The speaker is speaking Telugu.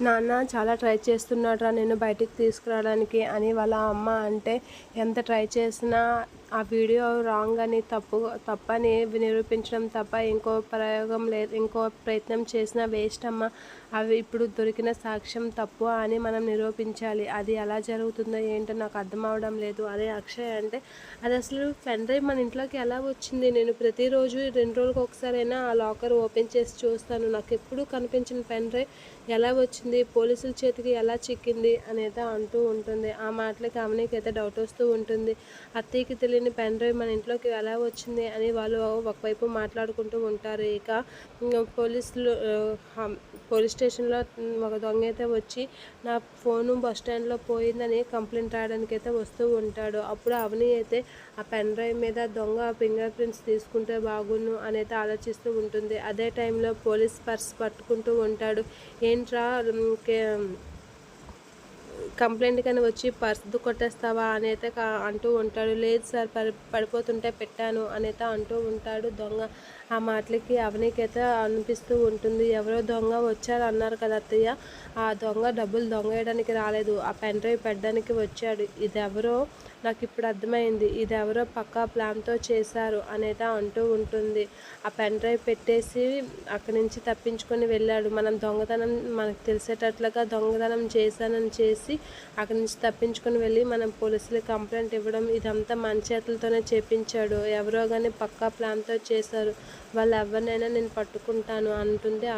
నాన్న చాలా ట్రై చేస్తున్నాడు రా నేను బయటికి తీసుకురావడానికి అని వాళ్ళ అమ్మ అంటే ఎంత ట్రై చేసినా ఆ వీడియో రాంగ్ అని తప్పు తప్పని నిరూపించడం తప్ప ఇంకో ప్రయోగం లేదు ఇంకో ప్రయత్నం చేసిన వేస్ట్ అమ్మ. అవి ఇప్పుడు దొరికిన సాక్ష్యం తప్పు అని మనం నిరూపించాలి. అది ఎలా జరుగుతుందో ఏంటో నాకు అర్థం అవడం లేదు. అదే అక్షయ్ అంటే అది అసలు పెన్ డ్రైవ్ మన ఇంట్లోకి ఎలా వచ్చింది? నేను ప్రతిరోజు రెండు రోజులకు ఒకసారైనా ఆ లాకర్ ఓపెన్ చేసి చూస్తాను. నాకు ఎప్పుడూ కనిపించిన పెన్ డ్రైవ్ ఎలా వచ్చింది? పోలీసుల చేతికి ఎలా చిక్కింది? అనేది అంటూ ఉంటుంది. ఆ మాటలకి ఆమెకి అయితే డౌట్ వస్తూ ఉంటుంది. అత్తయ్యకి తెలియని పెన్ డ్రైవ్ మన ఇంట్లోకి ఎలా వచ్చింది అని వాళ్ళు ఒకవైపు మాట్లాడుకుంటూ ఉంటారు. ఇక పోలీసులు పోలీస్ స్టేషన్లో ఒక దొంగ అయితే వచ్చి నా ఫోను బస్ స్టాండ్లో పోయిందని కంప్లైంట్ రాయడానికి అయితే వస్తూ ఉంటాడు. అప్పుడు అవని అయితే ఆ పెన్ డ్రైవ్ మీద దొంగ ఫింగర్ ప్రింట్స్ తీసుకుంటే బాగును అని అయితే ఆలోచిస్తూ ఉంటుంది. అదే టైంలో పోలీస్ పర్స్ పట్టుకుంటూ ఉంటాడు. ఏంట్రా కంప్లైంట్ కానీ వచ్చి పర్సు కొట్టేస్తావా అని అయితే అంటూ ఉంటాడు. లేదు సార్ పడి పడిపోతుంటే పెట్టాను అయితే అంటూ ఉంటాడు దొంగ. ఆ మాటలకి అవనీకైతే అనిపిస్తూ ఉంటుంది. ఎవరో దొంగ వచ్చారు అన్నారు కదా అత్తయ్య. ఆ దొంగ డబ్బులు దొంగ వేయడానికి రాలేదు. ఆ పెన్ డ్రైవ్ పెట్టడానికి వచ్చాడు. ఇది ఎవరో నాకు ఇప్పుడు అర్థమైంది. ఇది ఎవరో పక్కా ప్లాన్తో చేశారు అనేది అంటూ ఉంటుంది. ఆ పెన్ డ్రైవ్ పెట్టేసి అక్కడి నుంచి తప్పించుకొని వెళ్ళాడు. మనం దొంగతనం మనకు తెలిసేటట్లుగా దొంగతనం చేశానని చేసి అక్కడి నుంచి తప్పించుకొని వెళ్ళి మనం పోలీసులకు కంప్లైంట్ ఇవ్వడం ఇదంతా మన చేతులతోనే చేపించాడు. ఎవరో కానీ పక్కా ప్లాన్తో చేశారు. వాళ్ళు ఎవరినైనా నేను పట్టుకుంటాను అంటుంది